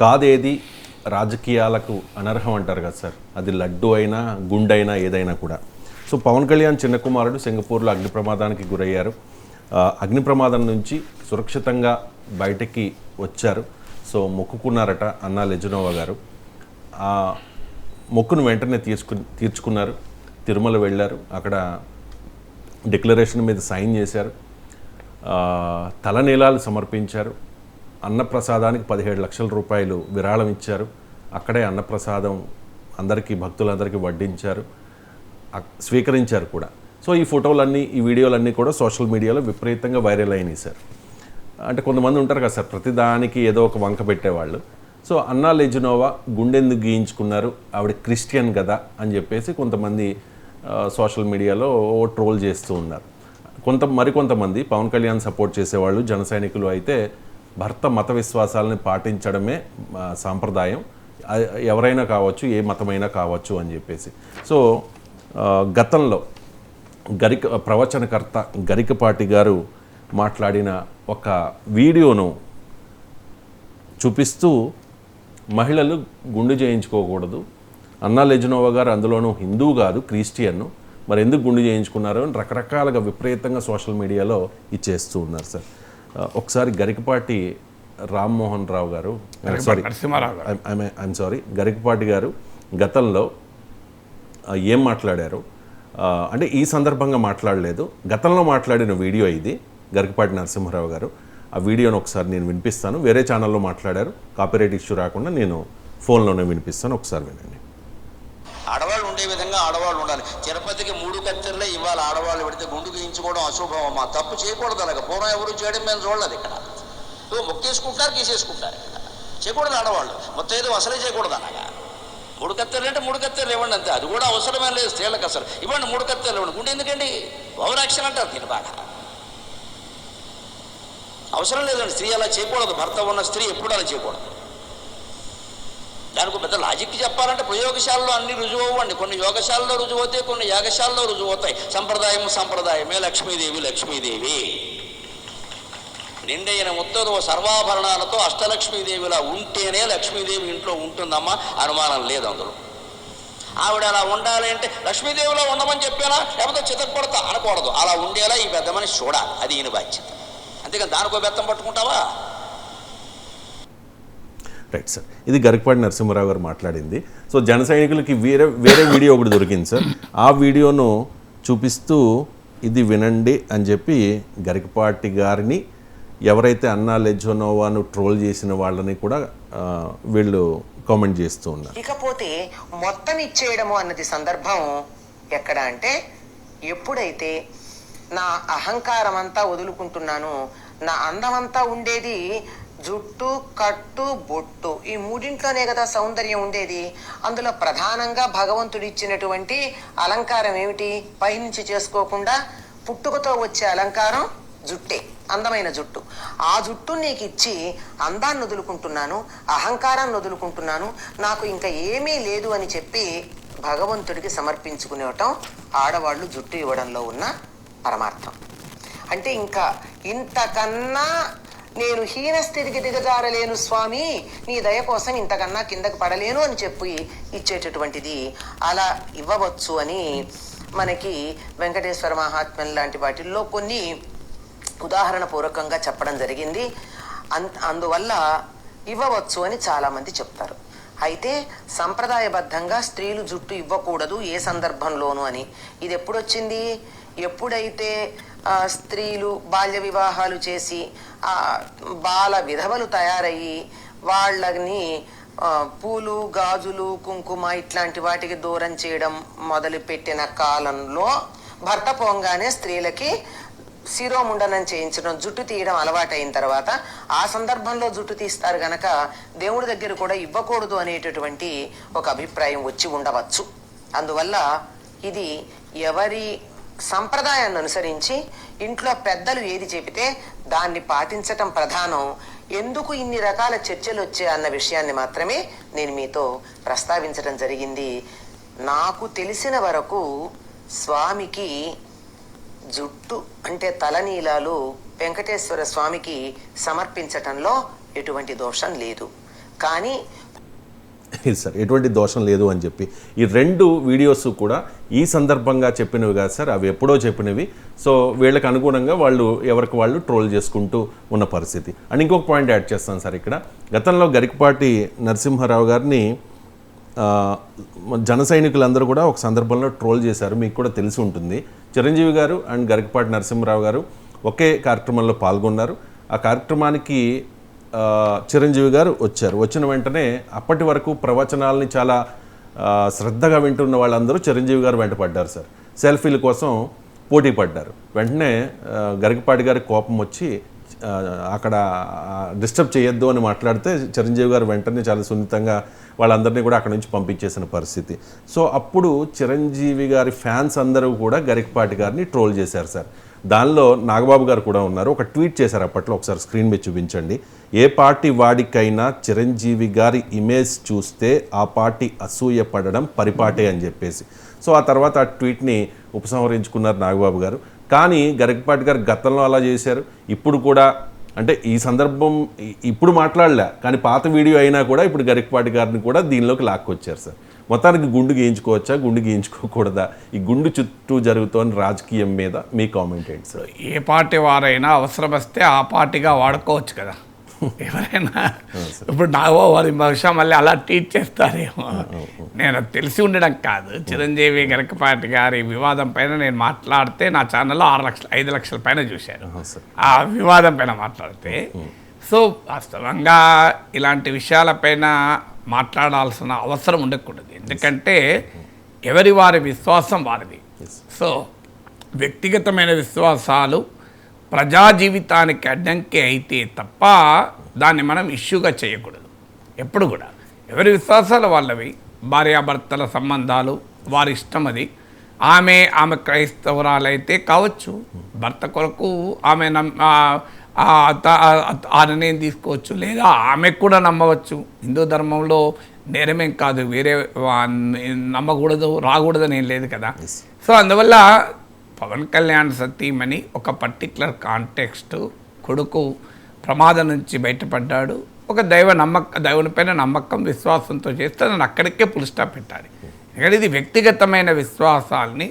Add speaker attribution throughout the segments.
Speaker 1: కాదేది రాజకీయాలకు అనర్హం అంటారు కదా సార్? అది లడ్డు అయినా గుండైనా ఏదైనా కూడా. సో పవన్ కళ్యాణ్ చిన్న కుమారుడు సింగపూర్లో అగ్ని ప్రమాదానికి గురయ్యారు. అగ్ని ప్రమాదం నుంచి సురక్షితంగా బయటికి వచ్చారు. సో మొక్కుకున్నారట అన్నా లెజునోవా గారు. ఆ మొక్కును వెంటనే తీర్చుకు తీర్చుకున్నారు. తిరుమల వెళ్ళారు. అక్కడ డిక్లరేషన్ మీద సైన్ చేశారు. తలనీలాలు సమర్పించారు. అన్నప్రసాదానికి పదిహేడు లక్షల రూపాయలు విరాళం ఇచ్చారు. అక్కడే అన్నప్రసాదం అందరికీ భక్తులందరికీ వడ్డించారు. స్వీకరించారు కూడా. సో ఈ ఫోటోలన్నీ ఈ వీడియోలన్నీ కూడా సోషల్ మీడియాలో విపరీతంగా వైరల్ అయినాయి సార్. అంటే కొంతమంది ఉంటారు కదా సార్ ప్రతిదానికి ఏదో ఒక వంక పెట్టేవాళ్ళు. సో అన్నా లెజినోవా గుండెందుకు గీయించుకున్నారు. ఆవిడ క్రిస్టియన్ కదా అని చెప్పేసి కొంతమంది సోషల్ మీడియాలో ట్రోల్ చేస్తూ ఉన్నారు. కొంత మరికొంతమంది పవన్ కళ్యాణ్ సపోర్ట్ చేసేవాళ్ళు జన సైనికులు అయితే భర్త మత విశ్వాసాలని పాటించడమే సాంప్రదాయం. ఎవరైనా కావచ్చు ఏ మతమైనా కావచ్చు అని చెప్పేసి. సో గతంలో గరిక ప్రవచనకర్త గరికపాటి గారు మాట్లాడిన ఒక వీడియోను చూపిస్తూ మహిళలు గుండు చేయించుకోకూడదు. అన్నా లెజనోవా గారు అందులోనూ హిందూ కాదు క్రిస్టియన్ మరి ఎందుకు గుండు చేయించుకున్నారు అని రకరకాలుగా విపరీతంగా సోషల్ మీడియాలో ఇచ్చేస్తూ ఉన్నారు సార్. ఒకసారి గరికపాటి రామ్మోహన్ రావు గారు సారీ ఐఎమ్ సారీ గరికపాటి గారు గతంలో ఏం మాట్లాడారు? అంటే ఈ సందర్భంగా మాట్లాడలేదు. గతంలో మాట్లాడిన వీడియో ఇది గరికపాటి నరసింహారావు గారు. ఆ వీడియోను ఒకసారి నేను వినిపిస్తాను. వేరే ఛానల్లో మాట్లాడారు. కాపీరైట్ ఇష్యూ రాకుండా నేను ఫోన్లోనే వినిపిస్తాను. ఒకసారి వినండి.
Speaker 2: ఉండే విధంగా ఆడవాళ్ళు ఉండాలి. తిరుపతికి మూడు కత్తెరలే ఇవాళ ఆడవాళ్ళు పెడితే గుండు గీయించుకోవడం అశుభం అమ్మా తప్పు చేయకూడదు అలాగ. పూర్వం ఎవరు చేయడం మేము చూడలేదు ఇక్కడ. మొక్కేసుకుంటారు గీసేసుకుంటారు ఇక్కడ. చేయకూడదు ఆడవాళ్ళు. మొత్తం ఏదో అసలే చేయకూడదు అలాగా. మూడు కత్తెరలు అంటే మూడు కత్తెరలు ఇవ్వండి అంతే. అది కూడా అవసరమే లేదు. స్త్రీలకు అసలు. ఇవ్వండి మూడు కత్తెరలు ఇవ్వండి. గుండె ఎందుకండి? ఓవర్ అంటారు దీని బాగా. అవసరం లేదండి. స్త్రీ అలా చేయకూడదు. భర్త ఉన్న స్త్రీ ఎప్పుడు అలా చేయకూడదు. దానికి పెద్ద లాజిక్ చెప్పాలంటే ప్రయోగశాలలో అన్ని రుజువు అవ్వండి కొన్ని యోగశాలలో రుజువు అవుతాయి కొన్ని యాగశాలలో రుజువు అవుతాయి సంప్రదాయం సంప్రదాయమే లక్ష్మీదేవి లక్ష్మీదేవి. నిండైన ముత్తదు సర్వాభరణాలతో అష్టలక్ష్మీదేవిలా ఉంటేనే లక్ష్మీదేవి ఇంట్లో ఉంటుందమ్మా అనుమానం లేదు అందులో. ఆవిడ అలా ఉండాలి అంటే లక్ష్మీదేవిలో ఉండమని చెప్పానా? లేకపోతే చితకపడతా అనకూడదు. అలా ఉండేలా ఈ పెద్ద మనిషి చూడాలి. అది ఈయన బాధ్యత. అంతేకాని దానికో బెత్తం పట్టుకుంటావా?
Speaker 1: Right sir. ఇది గరికపాటి నరసింహారావు గారు మాట్లాడింది. సో జన సైనికులకి వేరే వేరే వీడియో ఒకటి దొరికింది సార్. ఆ వీడియోను చూపిస్తూ ఇది వినండి అని చెప్పి గరికపాటి గారిని ఎవరైతే అన్నా లెజోనోవాను ట్రోల్ చేసిన వాళ్ళని కూడా వీళ్ళు కామెంట్ చేస్తూ ఉన్నారు.
Speaker 3: ఇకపోతే మొత్తం ఇచ్చేయడము అన్నది సందర్భం ఎక్కడ అంటే ఎప్పుడైతే నా అహంకారం అంతా వదులుకుంటున్నాను నా అందమంతా ఉండేది జుట్టు కట్టు బొట్టు ఈ మూడింట్లోనే కదా సౌందర్యం ఉండేది. అందులో ప్రధానంగా భగవంతుడు ఇచ్చినటువంటి అలంకారం ఏమిటి? పైనుంచి చేసుకోకుండా పుట్టుకతో వచ్చే అలంకారం జుట్టే అందమైన జుట్టు. ఆ జుట్టు నీకు ఇచ్చి అందాన్ని వదులుకుంటున్నాను అహంకారాన్ని వదులుకుంటున్నాను నాకు ఇంకా ఏమీ లేదు అని చెప్పి భగవంతుడికి సమర్పించుకునేవటం ఆడవాళ్ళు జుట్టు ఇవ్వడంలో ఉన్న పరమార్థం. అంటే ఇంకా ఇంతకన్నా నేను హీన స్థితికి దిగజారలేను స్వామి. నీ దయ కోసం ఇంతకన్నా కిందకి పడలేను అని చెప్పి ఇచ్చేటటువంటిది అలా ఇవ్వవచ్చు అని మనకి వెంకటేశ్వర మహాత్మ్యం లాంటి వాటిల్లో కొన్ని ఉదాహరణ పూర్వకంగా చెప్పడం జరిగింది. అన్ అందువల్ల ఇవ్వవచ్చు అని చాలామంది చెప్తారు. అయితే సంప్రదాయబద్ధంగా స్త్రీలు జుట్టు ఇవ్వకూడదు ఏ సందర్భంలోనూ అని. ఇది ఎప్పుడొచ్చింది? ఎప్పుడైతే స్త్రీలు బాల్య వివాహాలు చేసి బాల విధవలు తయారయ్యి వాళ్ళని పూలు గాజులు కుంకుమ ఇట్లాంటి వాటికి దూరం చేయడం మొదలుపెట్టిన కాలంలో భర్త పోంగానే స్త్రీలకి శిరోముండనం చేయించడం జుట్టు తీయడం అలవాటైన తర్వాత ఆ సందర్భంలో జుట్టు తీస్తారు గనక దేవుడి దగ్గర కూడా ఇవ్వకూడదు అనేటటువంటి ఒక అభిప్రాయం వచ్చి ఉండవచ్చు. అందువల్ల ఇది ఎవరి సంప్రదాయాన్ని అనుసరించి ఇంట్లో పెద్దలు ఏది చెబితే దాన్ని పాటించటం ప్రధానం. ఎందుకు ఇన్ని రకాల చర్చలు వచ్చాయి అన్న విషయాన్ని మాత్రమే నేను మీతో ప్రస్తావించడం జరిగింది. నాకు తెలిసిన వరకు స్వామికి జుట్టు అంటే తలనీలాలు వెంకటేశ్వర స్వామికి సమర్పించటంలో ఎటువంటి దోషం లేదు. కానీ
Speaker 1: సార్ ఎటువంటి దోషం లేదు అని చెప్పి. ఈ రెండు వీడియోస్ కూడా ఈ సందర్భంగా చెప్పినవి కాదు సార్ అవి ఎప్పుడో చెప్పినవి. సో వీళ్ళకి అనుగుణంగా వాళ్ళు ఎవరికి వాళ్ళు ట్రోల్ చేసుకుంటూ ఉన్న పరిస్థితి. అండ్ ఇంకొక పాయింట్ యాడ్ చేస్తాను సార్ ఇక్కడ. గతంలో గరికపాటి నరసింహారావు గారిని జన సైనికులందరూ కూడా ఒక సందర్భంలో ట్రోల్ చేశారు. మీకు కూడా తెలిసి ఉంటుంది. చిరంజీవి గారు అండ్ గరికపాటి నరసింహారావు గారు ఒకే కార్యక్రమంలో పాల్గొన్నారు. ఆ కార్యక్రమానికి చిరంజీవి గారు వచ్చారు. వచ్చిన వెంటనే అప్పటి వరకు ప్రవచనాలని చాలా శ్రద్ధగా వింటున్న వాళ్ళందరూ చిరంజీవి గారు వెంట పడ్డారు సార్. సెల్ఫీల కోసం పోటీ పడ్డారు. వెంటనే గరికపాటి గారి కోపం వచ్చి అక్కడ డిస్టర్బ్ చేయొద్దు అని మాట్లాడితే చిరంజీవి గారు వెంటనే చాలా సున్నితంగా వాళ్ళందరినీ కూడా అక్కడ నుంచి పంపించేసిన పరిస్థితి. సో అప్పుడు చిరంజీవి గారి ఫ్యాన్స్ అందరూ కూడా గరికపాటి గారిని ట్రోల్ చేశారు సార్. దానిలో నాగబాబు గారు కూడా ఉన్నారు. ఒక ట్వీట్ చేశారు అప్పట్లో ఒకసారి స్క్రీన్ మీద చూపించండి. ఏ పార్టీ వాడికైనా చిరంజీవి గారి ఇమేజ్ చూస్తే ఆ పార్టీ అసూయ పడడం పరిపాటే అని చెప్పేసి. సో ఆ తర్వాత ఆ ట్వీట్ని ఉపసంహరించుకున్నారు నాగబాబు గారు. కానీ గరికపాటి గారు గతంలో అలా చేశారు. ఇప్పుడు కూడా అంటే ఈ సందర్భం ఇప్పుడు మాట్లాడలే. కానీ పాత వీడియో అయినా కూడా ఇప్పుడు గరికపాటి గారిని కూడా దీనిలోకి లాక్కొచ్చారు సార్. మొత్తానికి గుండు గీయించుకోవచ్చా? గుండు గీయించుకోకూడదా? ఈ గుండు చుట్టూ జరుగుతోన్న రాజకీయం మీద మీ కామెంట్ ఏంటి సార్?
Speaker 4: ఏ పార్టీ వారైనా అవసరం వస్తే ఆ పార్టీగా వాడుకోవచ్చు కదా. ఎవరైనా ఇప్పుడు నా వారి బహుశా మళ్ళీ అలా ట్వీట్ చేస్తారేమో. నేను తెలిసి ఉండడం కాదు. చిరంజీవి గరకపాటి గారి వివాదం పైన నేను మాట్లాడితే నా ఛానల్లో ఆరు లక్షల ఐదు లక్షల పైన చూశాను ఆ వివాదం పైన మాట్లాడితే సో వాస్తవంగా ఇలాంటి విషయాలపైన మాట్లాడాల్సిన అవసరం ఉండకూడదు. ఎందుకంటే ఎవరి వారి విశ్వాసం వారిది. సో వ్యక్తిగతమైన విశ్వాసాలు ప్రజా జీవితానికి అడ్డంకి అయితే తప్ప దాన్ని మనం ఇష్యూగా చేయకూడదు. ఎప్పుడు కూడా. ఎవరి విశ్వాసాలు వాళ్ళవి? భార్యాభర్తల సంబంధాలు వారి ఇష్టం అది ఆమె ఆమె క్రైస్తవురాలైతే కావచ్చు. భర్త కొరకు ఆమె ఆ- నిర్ణయం తీసుకోవచ్చు లేదా ఆమె కూడా నమ్మవచ్చు. హిందూ ధర్మంలో నేరమేం కాదు. వేరే నమ్మకూడదు రాకూడదని ఏం లేదు కదా. సో అందువల్ల పవన్ కళ్యాణ్ సతీమణి ఒక పర్టిక్యులర్ కాంటెక్స్ట్ కొడుకు ప్రమాదం నుంచి బయటపడ్డాడు. ఒక దైవ నమ్మక దేవుని పైన నమ్మకం విశ్వాసంతో చేస్తే దాన్ని అక్కడికే పుల్ స్టాప్ పెట్టాలి. ఎందుకంటే ఇది వ్యక్తిగతమైన విశ్వాసాల్ని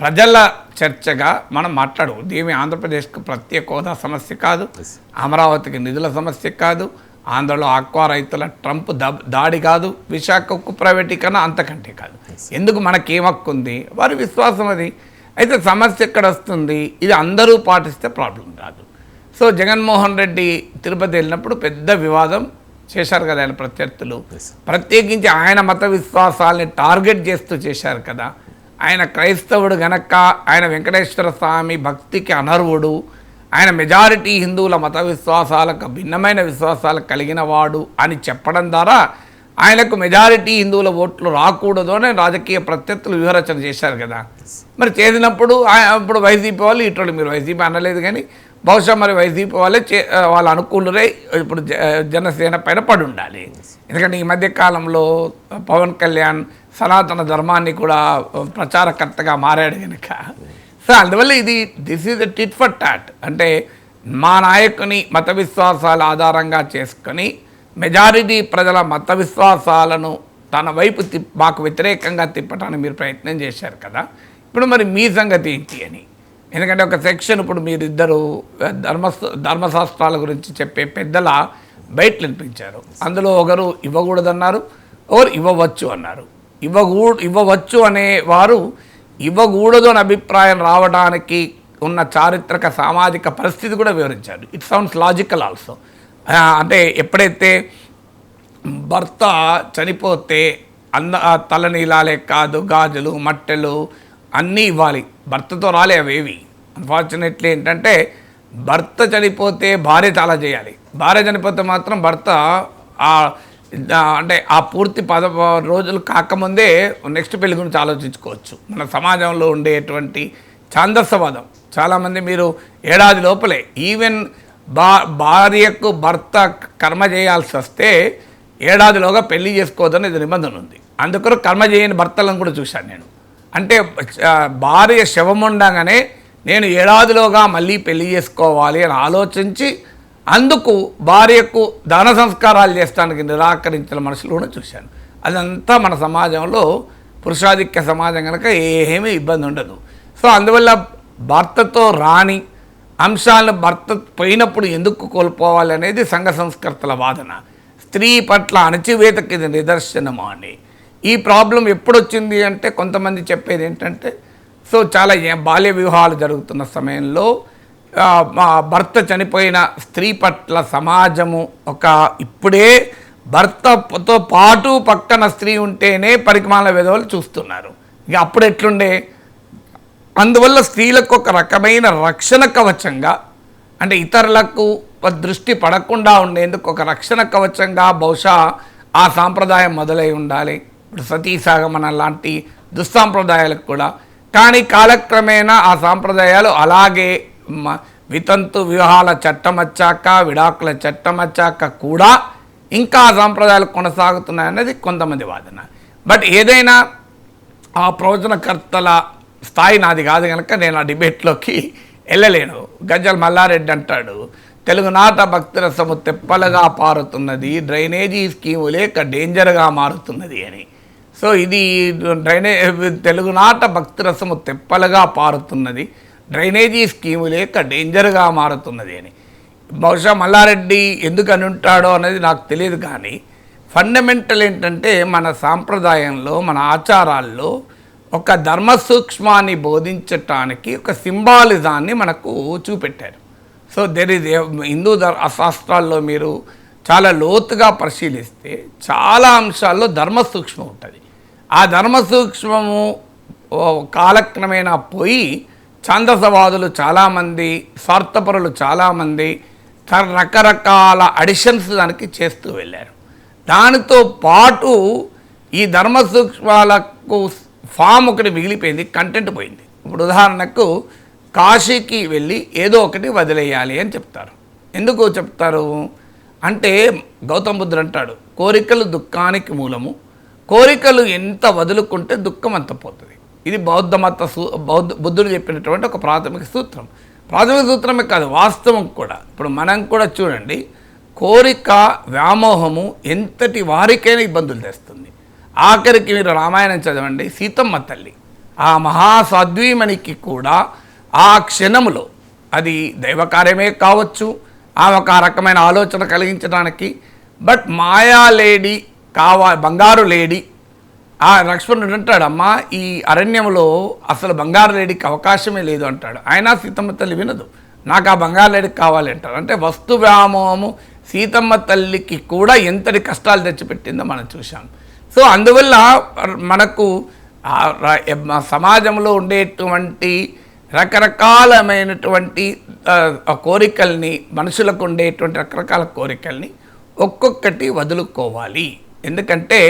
Speaker 4: ప్రజల చర్చగా మనం మాట్లాడవద్దు ఏమి ఆంధ్రప్రదేశ్కు ప్రత్యేక హోదా సమస్య కాదు. అమరావతికి నిధుల సమస్య కాదు. ఆంధ్రలో ఆక్వా రైతుల ట్రంప్ దాడి కాదు. విశాఖకు ప్రైవేటీకరణ అంతకంటే కాదు. ఎందుకు మనకేం హక్కు ఉంది? వారి విశ్వాసం అది. అయితే సమస్య ఎక్కడ వస్తుంది? ఇది అందరూ పాటిస్తే ప్రాబ్లం రాదు. సో జగన్మోహన్ రెడ్డి తిరుపతి వెళ్ళినప్పుడు పెద్ద వివాదం. చేశారు కదా ఆయన ప్రత్యర్థులు. ప్రత్యేకించి ఆయన మత విశ్వాసాల్ని టార్గెట్ చేస్తూ చేశారు కదా. ఆయన క్రైస్తవుడు గనక ఆయన వెంకటేశ్వర స్వామి భక్తికి అనర్వుడు ఆయన మెజారిటీ హిందువుల మత విశ్వాసాలకు భిన్నమైన విశ్వాసాలు కలిగిన వాడు అని చెప్పడం ద్వారా ఆయనకు మెజారిటీ హిందువుల ఓట్లు రాకూడదు అని రాజకీయ ప్రత్యర్థులు వ్యూహరచన చేశారు కదా. మరి చేసినప్పుడు ఇప్పుడు వైసీపీ వాళ్ళు ఇటువంటి మీరు వైసీపీ అనలేదు కానీ బహుశా మరి వైసీపీ వాళ్ళే చే వాళ్ళ అనుకూలురై ఇప్పుడు జ- జనసేన పైన పడి ఉండాలి ఎందుకంటే ఈ మధ్య కాలంలో పవన్ కళ్యాణ్ సనాతన ధర్మాన్ని కూడా ప్రచారకర్తగా మారాడు కనుక సో అందువల్ల ఇది this is tit for tat అంటే మా నాయకుని మత విశ్వాసాల ఆధారంగా చేసుకొని మెజారిటీ ప్రజల మత విశ్వాసాలను తన వైపు తిప్ మాకు వ్యతిరేకంగా తిప్పడానికి మీరు ప్రయత్నం చేశారు కదా. ఇప్పుడు మరి మీ సంగతి ఏంటి అని? ఎందుకంటే ఒక సెక్షన్ ఇప్పుడు మీరిద్దరు ధర్మ ధర్మశాస్త్రాల గురించి చెప్పే పెద్దల బయట వినిపించారు. అందులో ఒకరు ఇవ్వకూడదన్నారు ఒకరు ఇవ్వవచ్చు అన్నారు. ఇవ్వకూ ఇవ్వవచ్చు అనే వారు ఇవ్వకూడదు అని అభిప్రాయం రావడానికి ఉన్న చారిత్రక సామాజిక పరిస్థితి కూడా వివరించారు. ఇట్ సౌండ్స్ లాజికల్ ఆల్సో అంటే ఎప్పుడైతే భర్త చనిపోతే అన్న తలనీలాలే కాదు గాజులు మట్టెలు అన్నీ ఇవ్వాలి. భర్తతో రాలే అవేవి అన్ఫార్చునేట్లీ ఏంటంటే భర్త చనిపోతే భార్య చాలా చేయాలి. భార్య చనిపోతే మాత్రం భర్త ఆ అంటే ఆ పూర్తి పద రోజులు కాకముందే నెక్స్ట్ పెళ్ళి గురించి ఆలోచించుకోవచ్చు. మన సమాజంలో ఉండేటువంటి ఛాందస్సవాదం. చాలామంది మీరు ఏడాది లోపలే ఈవెన్ బా భార్యకు భర్త కర్మ చేయాల్సి వస్తే ఏడాదిలోగా పెళ్ళి చేసుకోవద్దని ఇది నిబంధన ఉంది. అందుకని కర్మ చేయని భర్తలను కూడా చూశాను నేను. అంటే భార్య శవం ఉండగానే నేను ఏడాదిలోగా మళ్ళీ పెళ్ళి చేసుకోవాలి అని ఆలోచించి అందుకు భార్యకు దాన సంస్కారాలు చేస్తానికి నిరాకరించిన మనుషులు కూడా చూశాను. అదంతా మన సమాజంలో పురుషాధిక్య సమాజం కనుక ఏమీ ఇబ్బంది ఉండదు. సో అందువల్ల భర్తతో రాని అంశాలను భర్త పోయినప్పుడు ఎందుకు కోల్పోవాలి అనేది సంఘ సంస్కర్తల వాదన. స్త్రీ పట్ల అణచివేతకి ఇది నిదర్శనము అని ఈ ప్రాబ్లం ఎప్పుడు వచ్చింది అంటే కొంతమంది చెప్పేది ఏంటంటే సో చాలా బాల్య వివాహాలు జరుగుతున్న సమయంలో మా భర్త చనిపోయిన స్త్రీ పట్ల సమాజము ఒక ఇప్పుడే భర్తతో పాటు పక్కన స్త్రీ ఉంటేనే పరిమాణ విధవలు చూస్తున్నారు. ఇక అప్పుడు ఎట్లుండే? అందువల్ల స్త్రీలకు ఒక రకమైన రక్షణ కవచంగా అంటే ఇతరులకు దృష్టి పడకుండా ఉండేందుకు ఒక రక్షణ కవచంగా బహుశా ఆ సాంప్రదాయం మొదలై ఉండాలి. ఇప్పుడు సతీసాగమన లాంటి దుస్సాంప్రదాయాలకు కూడా. కానీ కాలక్రమేణా ఆ సాంప్రదాయాలు అలాగే వితంతు వివాహాల చట్టం వచ్చాక విడాకుల చట్టం వచ్చాక కూడా ఇంకా ఆ సాంప్రదాయాలు కొనసాగుతున్నాయన్నది కొంతమంది వాదన. బట్ ఏదైనా ఆ ప్రవచనకర్తల స్థాయి నాది కాదు కనుక నేను ఆ డిబేట్లోకి వెళ్ళలేను. గజ్జల మల్లారెడ్డి అంటాడు తెలుగునాట భక్తిరసము తెప్పలుగా పారుతున్నది డ్రైనేజీ స్కీము లేక డేంజర్గా మారుతున్నది అని. సో ఇది డ్రైనే తెలుగునాట భక్తిరసము తెప్పలుగా పారుతున్నది. డ్రైనేజీ స్కీము లేక డేంజర్గా మారుతున్నది అని. బహుశా మల్లారెడ్డి ఎందుకు అని ఉంటాడో అనేది నాకు తెలియదు కానీ ఫండమెంటల్ ఏంటంటే మన సాంప్రదాయంలో మన ఆచారాల్లో ఒక ధర్మ సూక్ష్మాన్ని బోధించటానికి ఒక సింబాలిజాన్ని మనకు చూపెట్టారు. సో దెర్ ఇస్ హిందూ ధర్ శాస్త్రాల్లో మీరు చాలా లోతుగా పరిశీలిస్తే చాలా అంశాల్లో ధర్మ సూక్ష్మం ఉంటుంది. ఆ ధర్మసూక్ష్మము కాలక్రమేణా పోయి ఛాందసవాదులు చాలామంది స్వార్థపరులు చాలామంది రకరకాల అడిషన్స్ దానికి చేస్తూ వెళ్ళారు. దానితో పాటు ఈ ధర్మసూక్ష్మాలకు ఫామ్ ఒకటి మిగిలిపోయింది కంటెంట్ పోయింది. ఇప్పుడు ఉదాహరణకు కాశీకి వెళ్ళి ఏదో ఒకటి వదిలేయాలి అని చెప్తారు. ఎందుకు చెప్తారు? అంటే గౌతమ బుద్ధుడు అంటాడు కోరికలు దుఃఖానికి మూలము. కోరికలు ఎంత వదులుకుంటే దుఃఖం అంత పోతుంది. ఇది బౌద్ధ మత సూ బౌద్ధ బుద్ధుడు చెప్పినటువంటి ఒక ప్రాథమిక సూత్రం. ప్రాథమిక సూత్రమే కాదు వాస్తవం కూడా. ఇప్పుడు మనం కూడా చూడండి కోరిక వ్యామోహము ఎంతటి వారికైనా ఇబ్బందులు తెస్తుంది. ఆఖరికి మీరు రామాయణం చదవండి సీతమ్మ తల్లి. ఆ మహాసాధ్వీమణికి కూడా ఆ క్షణములో అది దైవకార్యమే కావచ్చు ఆమె ఒక రకమైన ఆలోచన కలిగించడానికి బట్ మాయా లేడీ కావా బంగారు లేడీ. ఆ లక్ష్మణుడు అంటాడమ్మా ఈ అరణ్యంలో అసలు బంగారు లేడీకి అవకాశమే లేదు అంటాడు. ఆయన సీతమ్మ తల్లి వినదు. నాకు ఆ బంగారు లేడీకి కావాలి అంటారు అంటే వస్తు వ్యామోహము సీతమ్మ తల్లికి కూడా ఎంతటి కష్టాలు తెచ్చిపెట్టిందో మనం చూసాం సో అందువల్ల మనకు సమాజంలో ఉండేటువంటి రకరకాలమైనటువంటి ఆ కోరికల్ని మనుషులకు ఉండేటువంటి రకరకాల కోరికల్ని ఒక్కొక్కటి వదులుకోవాలి. ఎందుకంటే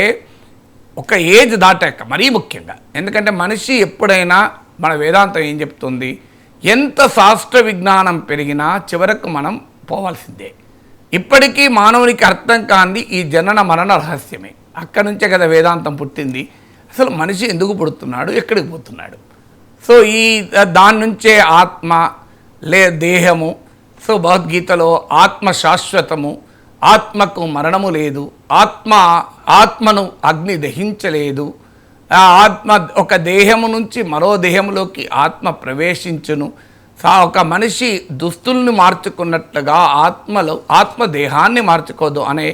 Speaker 4: ఒక ఏజ్ దాటాక మరీ ముఖ్యంగా. ఎందుకంటే మనిషి ఎప్పుడైనా మన వేదాంతం ఏం చెప్తుంది? ఎంత శాస్త్ర విజ్ఞానం పెరిగినా చివరకు మనం పోవాల్సిందే. ఇప్పటికీ మానవునికి అర్థం కాంది ఈ జనన మరణ రహస్యమే. అక్కడి నుంచే కదా వేదాంతం పుట్టింది. అసలు మనిషి ఎందుకు పుడుతున్నాడు? ఎక్కడికి పోతున్నాడు? సో ఈ దాని నుంచే ఆత్మ లే దేహము సో భగవద్గీతలో ఆత్మ శాశ్వతము ఆత్మకు మరణము లేదు. ఆత్మ ఆత్మను అగ్ని దహించలేదు. ఆ ఆత్మ ఒక దేహము నుంచి మరో దేహములోకి ఆత్మ ప్రవేశించును. సా ఒక మనిషి దుస్తుల్ని మార్చుకున్నట్లుగా ఆత్మలో ఆత్మ దేహాన్ని మార్చుకోదు అనే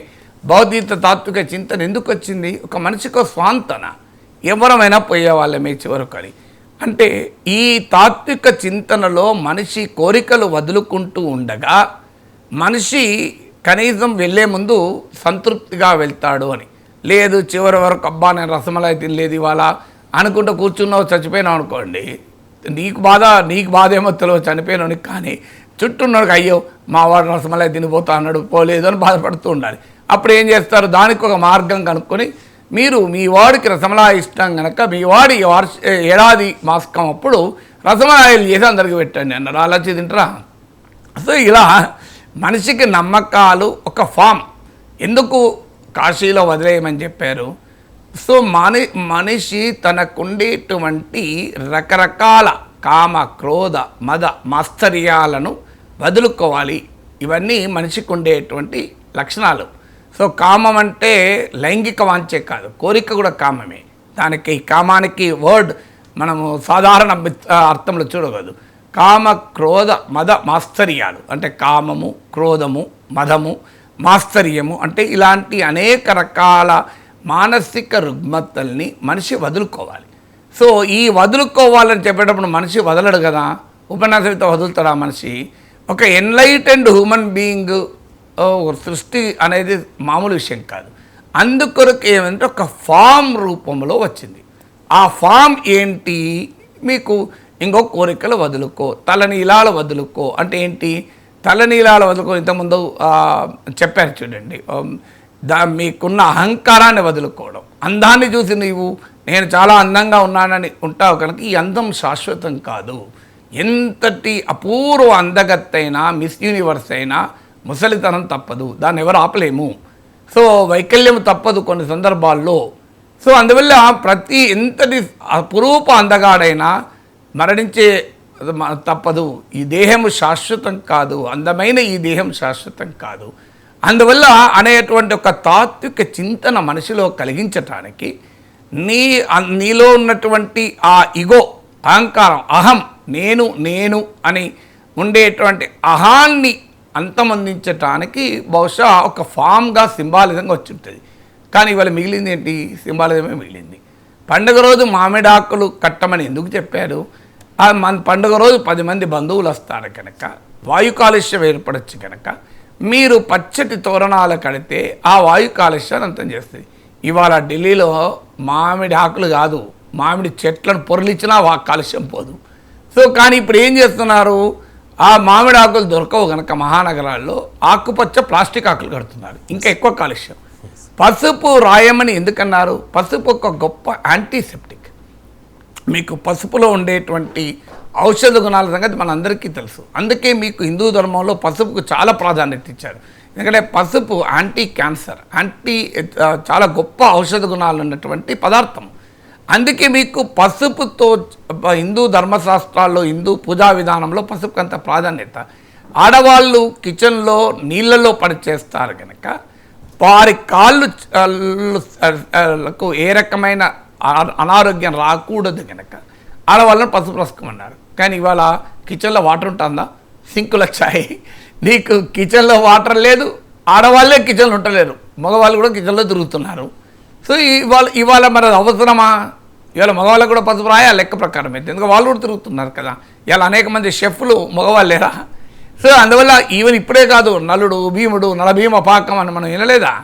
Speaker 4: భౌతిక తాత్విక చింతన ఎందుకు వచ్చింది? ఒక మనిషికి స్వాంతన. ఎవరమైనా పోయేవాళ్ళమే చివరకు అని అంటే ఈ తాత్విక చింతనలో మనిషి కోరికలు వదులుకుంటూ ఉండగా మనిషి కనీసం వెళ్ళే ముందు సంతృప్తిగా వెళ్తాడు అని. లేదు చివరి వరకు అబ్బా నేను రసమలై తినలేదు ఇవాళ అనుకుంటూ కూర్చున్నావు చచ్చిపోయినావు అనుకోండి. నీకు బాధ నీకు బాధ ఏమో తెలియదు చనిపోయినావు కానీ. చుట్టూ అయ్యో మా వాడు రసమలై తినిపోతా అన్నాడు పోలేదు అని బాధపడుతూ ఉండాలి. అప్పుడు ఏం చేస్తారు? దానికి ఒక మార్గం కనుక్కొని మీరు మీ వాడికి రసమలాయి ఇష్టం కనుక మీ వాడి వార్ష ఏడాది మాసకం అప్పుడు రసమలాయలు చేసి అందరికి పెట్టండి అన్నారు. అలా చేసి తింటారా? సో ఇలా మనిషికి నమ్మకాలు ఒక ఫామ్. ఎందుకు కాశీలో వదిలేయమని చెప్పారు? సో మని మనిషి తనకుండేటువంటి రకరకాల కామ క్రోధ మద మాస్తర్యాలను వదులుకోవాలి. ఇవన్నీ మనిషికి ఉండేటువంటి లక్షణాలు. సో కామం అంటే లైంగిక వాంచే కాదు. కోరిక కూడా కామమే. దానికి కామానికి వర్డ్ మనము సాధారణ అర్థంలో చూడకూడదు. కామ క్రోధ మద మాస్తర్యాలు. అంటే కామము క్రోధము మదము మాస్తర్యము అంటే ఇలాంటి అనేక రకాల మానసిక రుగ్మతల్ని మనిషి వదులుకోవాలి. సో ఈ వదులుకోవాలని చెప్పేటప్పుడు మనిషి వదలడు కదా. ఉపన్యాసంతో వదులుతాడా మనిషి. ఒక ఎన్లైటెండ్ హ్యూమన్ బీయింగ్ సృష్టి అనేది మామూలు విషయం కాదు. అందుకొరకు ఏమంటే ఒక ఫామ్ రూపంలో వచ్చింది. ఆ ఫామ్ ఏంటి? మీకు ఇంకో కోరికలు వదులుకో తలనీలాలు వదులుకో. అంటే ఏంటి? తలనీలాలు వదులుకో. ఇంతకుముందు చెప్పారు చూడండి. దా మీకున్న అహంకారాన్ని వదులుకోవడం. అందాన్ని చూసి నీవు నేను చాలా అందంగా ఉన్నానని ఉంటావు కనుక ఈ అందం శాశ్వతం కాదు. ఎంతటి అపూర్వ అందగత్తైనా మిస్ యూనివర్స్ అయినా ముసలితనం తప్పదు. దాన్ని ఎవరు ఆపలేము. సో వైకల్యం తప్పదు కొన్ని సందర్భాల్లో. సో అందువల్ల ప్రతి ఎంతటి అపురూప అందగాడైనా మరణించే మ- తప్పదు. ఈ దేహం శాశ్వతం కాదు. అందమైన ఈ దేహం శాశ్వతం కాదు. అందువల్ల అనేటువంటి ఒక తాత్విక చింతన మనసులో కలిగించటానికి నీ నీలో ఉన్నటువంటి ఆ ఇగో అహంకారం అహం నేను నేను అని ఉండేటువంటి అహాన్ని అంతమందించటానికి బహుశా ఒక ఫామ్గా సింబాలిజంగా వచ్చి ఉంటుంది కానీ ఇవాళ మిగిలింది ఏంటి? సింబాలిజమే మిగిలింది. పండుగ రోజు మామిడాకులు కట్టమని ఎందుకు చెప్పారు? మన పండుగ రోజు పది మంది బంధువులు వస్తారు కనుక వాయు కాలుష్యం ఏర్పడచ్చు కనుక మీరు పచ్చటి తోరణాలు కడితే ఆ వాయు కాలుష్యాన్ని అంతం చేస్తుంది. ఇవాళ ఢిల్లీలో మామిడి ఆకులు కాదు మామిడి చెట్లను పొరలిచ్చినా వా కాలుష్యం పోదు. సో కానీ ఇప్పుడు ఏం చేస్తున్నారు? ఆ మామిడి ఆకులు దొరకవు కనుక మహానగరాల్లో ఆకుపచ్చ ప్లాస్టిక్ ఆకులు కడుతున్నారు. ఇంకా ఎక్కువ కాలుష్యం. పసుపు రాయమని ఎందుకన్నారు? పసుపు ఒక గొప్ప యాంటీసెప్టిక్ మీకు పసుపులో ఉండేటువంటి ఔషధ గుణాల సంగతి మనందరికీ తెలుసు. అందుకే మీకు హిందూ ధర్మంలో పసుపుకు చాలా ప్రాధాన్యత ఇచ్చారు. ఎందుకంటే పసుపు యాంటీ క్యాన్సర్ యాంటీ చాలా గొప్ప ఔషధ గుణాలు ఉన్నటువంటి పదార్థం. అందుకే మీకు పసుపుతో హిందూ ధర్మశాస్త్రాల్లో హిందూ పూజా విధానంలో పసుపుకు అంత ప్రాధాన్యత. ఆడవాళ్ళు కిచెన్లో నీళ్ళలో పనిచేస్తారు కనుక వారి కాళ్ళు ఏ రకమైన అనారోగ్యం రాకూడదు కనుక ఆడవాళ్ళని పసుపు అన్నారు కానీ ఇవాళ కిచెన్లో వాటర్ ఉంటుందా? సింకులు వచ్చాయి నీకు కిచెన్లో వాటర్ లేదు ఆడవాళ్ళే కిచెన్లో ఉండలేరు. మగవాళ్ళు కూడా కిచెన్లో తిరుగుతున్నారు. సో ఇవాళ ఇవాళ మరి అది అవసరమా? ఇవాళ మగవాళ్ళకు కూడా పసుపు రాయా? లెక్క ప్రకారం అయితే. ఎందుకంటే వాళ్ళు కూడా తిరుగుతున్నారు కదా. ఇవాళ అనేక మంది షెఫ్లు మగవాళ్ళేరా సో అందువల్ల ఈవెన్ ఇప్పుడే కాదు నలుడు భీముడు నలభీమ పాకం అని మనం వినలేదా?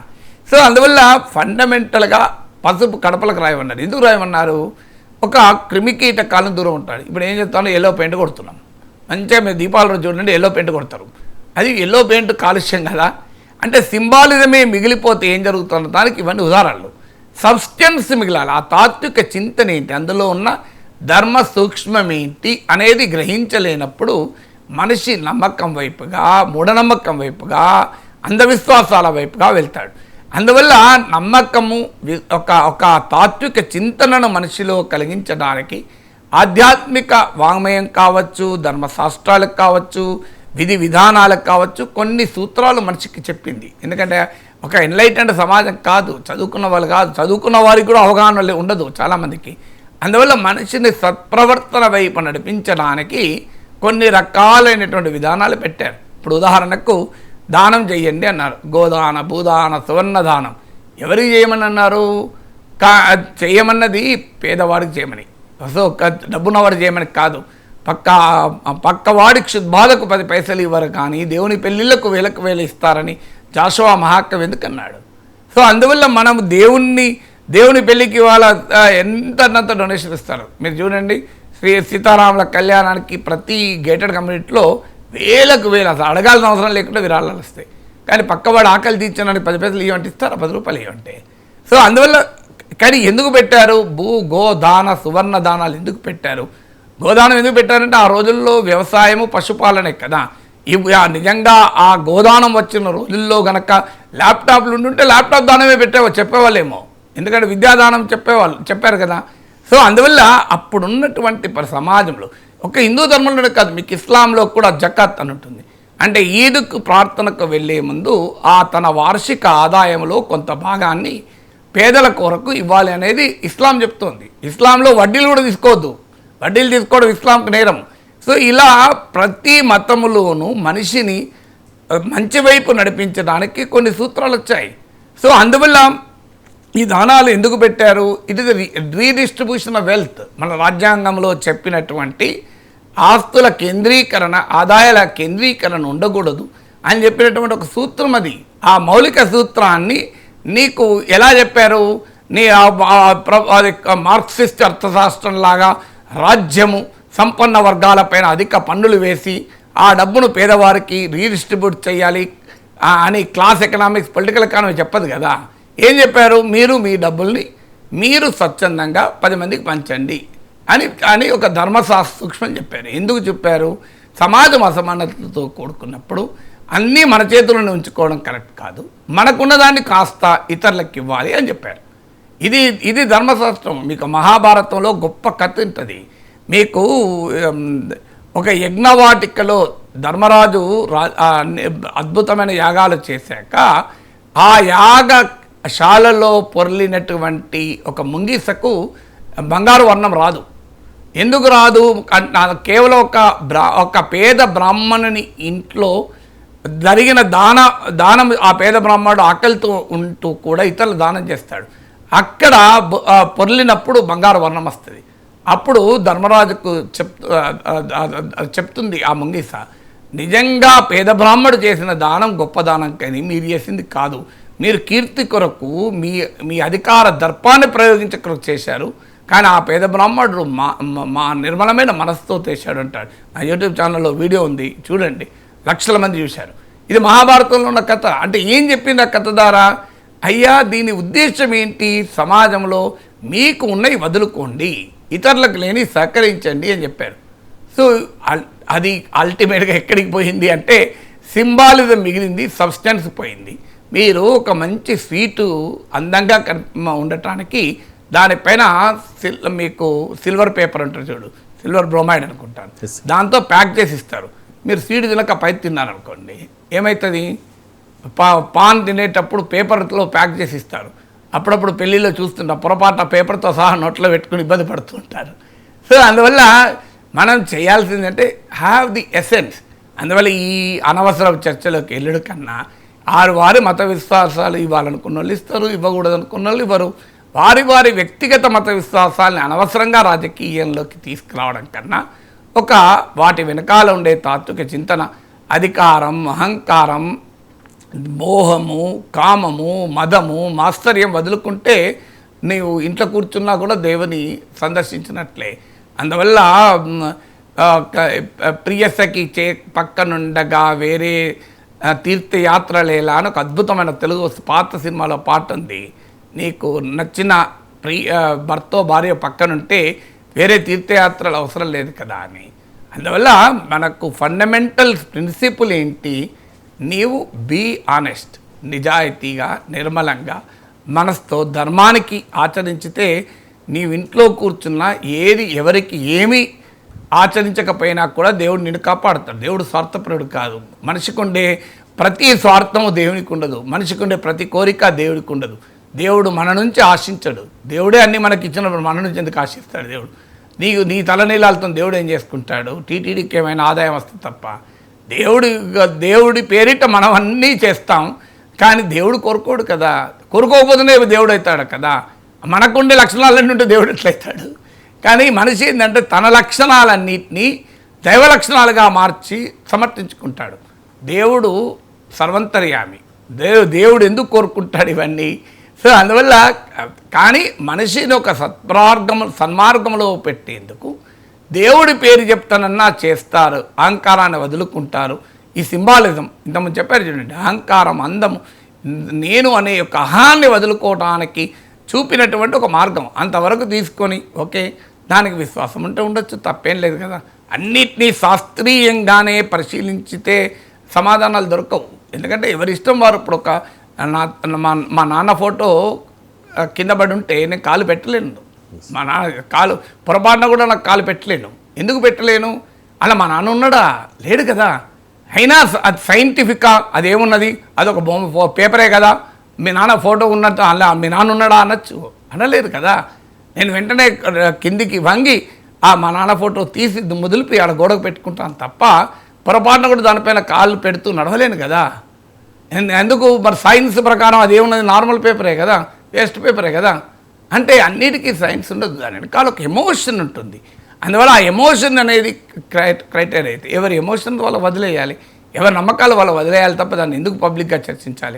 Speaker 4: సో అందువల్ల ఫండమెంటల్గా పసుపు కడపలకు రాయమన్నారు. ఎందుకు రాయమన్నారు? ఒక క్రిమికీటకాలను దూరం ఉంటాడు. ఇప్పుడు ఏం చెప్తాను? ఎల్లో పెయింట్ కొడుతున్నాం. మంచిగా మీరు దీపాల రోజు చూడండి ఎల్లో పెయింట్ కొడతారు. అది ఎల్లో పెయింట్ కాలుష్యం కదా. అంటే సింబాలిజమే మిగిలిపోతే ఏం జరుగుతుందో దానికి ఇవన్నీ ఉదాహరణలు. సబ్స్టెన్స్ మిగిలాలి. ఆ తాత్విక చింతన ఏంటి? అందులో ఉన్న ధర్మ సూక్ష్మం ఏంటి అనేది గ్రహించలేనప్పుడు మనిషి నమ్మకం వైపుగా మూఢనమ్మకం వైపుగా అంధవిశ్వాసాల వైపుగా వెళ్తాడు. అందువల్ల నమ్మకము ఒక ఒక తాత్విక చింతనను మనిషిలో కలిగించడానికి ఆధ్యాత్మిక వాంగ్మయం కావచ్చు ధర్మశాస్త్రాలకు కావచ్చు విధి విధానాలకు కావచ్చు కొన్ని సూత్రాలు మనిషికి చెప్పింది. ఎందుకంటే ఒక ఎన్లైటెండ్ సమాజం కాదు చదువుకున్న వాళ్ళు కాదు చదువుకున్న వారికి కూడా అవగాహన లే- ఉండదు చాలామందికి. అందువల్ల మనిషిని సత్ప్రవర్తన వైపు నడిపించడానికి కొన్ని రకాలైనటువంటి విధానాలు పెట్టారు. ఇప్పుడు ఉదాహరణకు దానం చెయ్యండి అన్నారు. గోదాన భూదాన సువర్ణ దానం ఎవరికి చేయమని అన్నారు? కా చేయమన్నది పేదవాడికి చేయమని. సో ఒక డబ్బున్నవాడు చేయమని కాదు. పక్క పక్క వాడికి క్షుద్బాధకు పది పైసలు ఇవ్వరు కానీ దేవుని పెళ్ళిళ్ళకు వేలకు వేలు ఇస్తారని జాషువా మహాకవి ఎందుకన్నాడు? సో అందువల్ల మనం దేవుణ్ణి దేవుని పెళ్ళికి ఇవాళ ఆ, ఎంత డొనేషన్ ఇస్తారు? మీరు చూడండి శ్రీ సీతారాముల కళ్యాణానికి ప్రతి గేటెడ్ కమ్యూనిటీలో వేలకు వేలు అసలు అడగాల్సిన అవసరం లేకుండా విరాళాలు వస్తాయి. కానీ పక్కవాడు ఆకలి తీర్చడానికి పది పైసలు ఇవ్వంటే ఇస్తారా పది రూపాయలు ఇవ్వంటే సో అందువల్ల కానీ ఎందుకు పెట్టారు? భూ గో దాన సువర్ణ దానాలు ఎందుకు పెట్టారు? గోదానం ఎందుకు పెట్టారంటే ఆ రోజుల్లో వ్యవసాయము పశుపాలనే కదా. ఇవి ఆ నిజంగా ఆ గోదానం వచ్చిన రోజుల్లో గనక ల్యాప్టాప్లు ఉండుంటే ల్యాప్టాప్ దానమే పెట్టేవాళ్ళు చెప్పేవాళ్ళేమో. ఎందుకంటే విద్యాదానం చెప్పేవాళ్ళు చెప్పారు కదా. సో అందువల్ల అప్పుడున్నటువంటి సమాజంలో ఒక హిందూ ధర్మంలోనే కాదు మీకు ఇస్లాంలో కూడా జకాత్ అని ఉంటుంది. అంటే ఈదుకు ప్రార్థనకు వెళ్ళే ముందు ఆ తన వార్షిక ఆదాయంలో కొంత భాగాన్ని పేదల కొరకు ఇవ్వాలి అనేది ఇస్లాం చెప్తోంది. ఇస్లాంలో వడ్డీలు కూడా తీసుకోవద్దు. వడ్డీలు తీసుకోవడం ఇస్లాంకు నేరం. సో ఇలా ప్రతి మతములోనూ మనిషిని మంచి వైపు నడిపించడానికి కొన్ని సూత్రాలు వచ్చాయి. సో అందువల్ల ఈ దానాలు ఎందుకు పెట్టారు? It is redistribution of wealth మన రాజ్యాంగంలో చెప్పినటువంటి ఆస్తుల కేంద్రీకరణ ఆదాయాల కేంద్రీకరణ ఉండకూడదు అని చెప్పినటువంటి ఒక సూత్రం అది. ఆ మౌలిక సూత్రాన్ని నీకు ఎలా చెప్పారు? నీ ఆ- అది మార్క్సిస్ట్ అర్థశాస్త్రం లాగా రాజ్యము సంపన్న వర్గాలపైన అధిక పన్నులు వేసి ఆ డబ్బును పేదవారికి రీడిస్ట్రిబ్యూట్ చేయాలి అని క్లాస్ ఎకనామిక్స్ పొలిటికల్ ఎకానమీ చెప్పదు కదా. ఏం చెప్పారు? మీరు మీ డబ్బుల్ని మీరు స్వచ్ఛందంగా పది మందికి పంచండి అని అని ఒక ధర్మశాస్త్ర సూక్ష్మం చెప్పారు. ఎందుకు చెప్పారు? సమాజం అసమానతతో కూడుకున్నప్పుడు అన్నీ మన చేతులను ఉంచుకోవడం కరెక్ట్ కాదు. మనకున్న దాన్ని కాస్త ఇతరులకు ఇవ్వాలి అని చెప్పారు. ఇది ఇది ధర్మశాస్త్రం. మీకు మహాభారతంలో గొప్ప కథ ఉంటుంది. మీకు ఒక యజ్ఞవాటికలో ధర్మరాజు రా అద్భుతమైన యాగాలు చేశాక ఆ యాగ శాలలో పొర్లినటువంటి ఒక ముంగిసకు బంగారు వర్ణం రాదు. ఎందుకు రాదు? కేవలం ఒక బ్రా ఒక పేద బ్రాహ్మణుని ఇంట్లో జరిగిన దాన దానం ఆ పేద బ్రాహ్మణుడు ఆకలితో ఉంటూ కూడా ఇతరులు దానం చేస్తాడు. అక్కడ పొర్లినప్పుడు బంగారు వర్ణం వస్తుంది. అప్పుడు ధర్మరాజుకు చెప్ చెప్తుంది ఆ ముంగిస నిజంగా పేద బ్రాహ్మడు చేసిన దానం గొప్ప దానం కానీ మీరు చేసింది కాదు. మీరు కీర్తి కొరకు మీ మీ అధికార దర్పాన్ని ప్రయోగించక కొరకు చేశారు. కానీ ఆ పేద బ్రాహ్మణుడు మా మా- నిర్మలమైన మనసుతో తెచ్చాడు అంటాడు. నా యూట్యూబ్ ఛానల్లో వీడియో ఉంది చూడండి. లక్షల మంది చూశారు. ఇది మహాభారతంలో ఉన్న కథ. అంటే ఏం చెప్పింది ఆ కథ ద్వారా? అయ్యా దీని ఉద్దేశం ఏంటి? సమాజంలో మీకు ఉన్నవి వదులుకోండి. ఇతరులకు లేని సహకరించండి అని చెప్పారు. సో అల్- అది అల్టిమేట్గా ఎక్కడికి పోయింది అంటే సింబాలిజం మిగిలింది సబ్స్టెన్స్ పోయింది. మీరు ఒక మంచి స్వీటు అందంగా ఉండటానికి దానిపైన సిల్ మీకు సిల్వర్ పేపర్ అంటారు చూడు. సిల్వర్ బ్రోమైడ్ అనుకుంటాను. దాంతో ప్యాక్ చేసి ఇస్తారు. మీరు స్వీట్ తినక పై తిన్నారనుకోండి ఏమవుతుంది పా పాన్ తినేటప్పుడు పేపర్లో ప్యాక్ చేసి ఇస్తారు. అప్పుడప్పుడు పెళ్ళిలో చూస్తుంటాం పొరపాటున పేపర్తో సహా నోట్లో పెట్టుకుని ఇబ్బంది పడుతుంటారు సో అందువల్ల మనం చేయాల్సిందంటే హ్యావ్ ది ఎసెన్స్ అందువల్ల ఈ అనవసర చర్చలోకి వెళ్ళడు కన్నా ఆరు వారి మత విశ్వాసాలు ఇవ్వాలనుకున్న వాళ్ళు ఇస్తారు ఇవ్వకూడదు అనుకున్న వాళ్ళు ఇవ్వరు. వారి వారి వ్యక్తిగత మత విశ్వాసాలని అనవసరంగా రాజకీయంలోకి తీసుకురావడం కన్నా ఒక వాటి వెనకాల ఉండే తాత్విక చింతన అధికారం అహంకారం మోహము కామము మదము మాస్తర్యం వదులుకుంటే నీవు ఇంట్లో కూర్చున్నా కూడా దేవుని సందర్శించినట్లే. అందువల్ల ప్రియసకి చే పక్కనుండగా వేరే తీర్థయాత్రలేలా అని ఒక అద్భుతమైన తెలుగు పాత సినిమాలో పాట ఉంది. నీకు నచ్చిన ప్రియ భర్తో భార్య పక్కనుంటే వేరే తీర్థయాత్రలు అవసరం లేదు కదా అని. అందువల్ల మనకు ఫండమెంటల్ ప్రిన్సిపుల్ ఏంటి? నీవు బీ ఆనెస్ట్ నిజాయితీగా నిర్మలంగా మనసుతో ధర్మానికి ఆచరించితే నీవు ఇంట్లో ఏది ఎవరికి ఏమీ ఆచరించకపోయినా కూడా దేవుడు నిన్ను కాపాడుతాడు. దేవుడు స్వార్థపరుడు కాదు. మనిషికి ఉండే ప్రతి స్వార్థం దేవునికి ఉండదు. మనిషికి ఉండే ప్రతి కోరిక దేవుడికి ఉండదు. దేవుడు మన నుంచి ఆశించడు. దేవుడే అన్ని మనకి ఇచ్చినప్పుడు మన నుంచి ఎందుకు ఆశిస్తాడు దేవుడు? నీకు నీ తలనీలాలతో దేవుడు ఏం చేసుకుంటాడు? టీటీడీకి ఏమైనా ఆదాయం వస్తుంది తప్ప. దేవుడి దేవుడి పేరిట మనం అన్నీ చేస్తాం. కానీ దేవుడు కోరుకోడు కదా. కోరుకోకపోతేనే దేవుడు అవుతాడు కదా. మనకుండే లక్షణాలన్నీ ఉంటే దేవుడు ఎట్లయితాడు? కానీ మనిషి ఏంటంటే తన లక్షణాలన్నింటినీ దైవ లక్షణాలుగా మార్చి సమర్థించుకుంటాడు. దేవుడు సర్వంతర్యామి. దేవు దేవుడు ఎందుకు కోరుకుంటాడు ఇవన్నీ? సో అందువల్ల కానీ మనిషిని ఒక సత్మార్గము సన్మార్గంలో పెట్టేందుకు దేవుడి పేరు చెప్తానన్నా చేస్తారు. అహంకారాన్ని వదులుకుంటారు. ఈ సింబాలిజం ఇంతకుముందు చెప్పారు చూడండి అహంకారం అందము నేను అనే యొక్క అహాన్ని వదులుకోవడానికి చూపినటువంటి ఒక మార్గం. అంతవరకు తీసుకొని ఓకే దానికి విశ్వాసం ఉంటే ఉండొచ్చు తప్పేం లేదు కదా. అన్నిటినీ శాస్త్రీయంగానే పరిశీలించితే సమాధానాలు దొరకవు. ఎందుకంటే ఎవరి ఇష్టం వారు ఇప్పుడు ఒక నా మా నాన్న ఫోటో కింద పడి ఉంటే నేను కాలు పెట్టలేను. మా నాన్న కాలు పొరపాటున కూడా నాకు కాలు పెట్టలేను. ఎందుకు పెట్టలేను? అలా మా నాన్న ఉన్నాడా? లేడు కదా. అయినా స- అది సైంటిఫిక్గా అదేమున్నది? అది ఒక బొమ్మ పేపరే కదా. మీ నాన్న ఫోటో ఉన్నట్టు అలా మీ నాన్న ఉన్నాడా అనొచ్చు. అనలేదు కదా. నేను వెంటనే కిందికి వంగి ఆ మా నాన్న ఫోటో తీసి ముదిలిపి ఆడ గోడకు పెట్టుకుంటాను తప్ప పొరపాటున కూడా దానిపైన కాళ్ళు పెడుతూ నడవలేను కదా. ఎందుకు? మరి సైన్స్ ప్రకారం అది ఏమున్నది? నార్మల్ పేపరే కదా. వేస్ట్ పేపరే కదా. అంటే అన్నిటికీ సైన్స్ ఉండదు. దాని వెనకాల ఒక ఎమోషన్ ఉంటుంది. అందువల్ల ఆ ఎమోషన్ అనేది క్రై క్రైటీరియా అయితే ఎవరి ఎమోషన్ వాళ్ళ వదిలేయాలి. ఎవరి నమ్మకాలు వాళ్ళు వదిలేయాలి తప్ప దాన్ని ఎందుకు పబ్లిక్గా చర్చించాలి?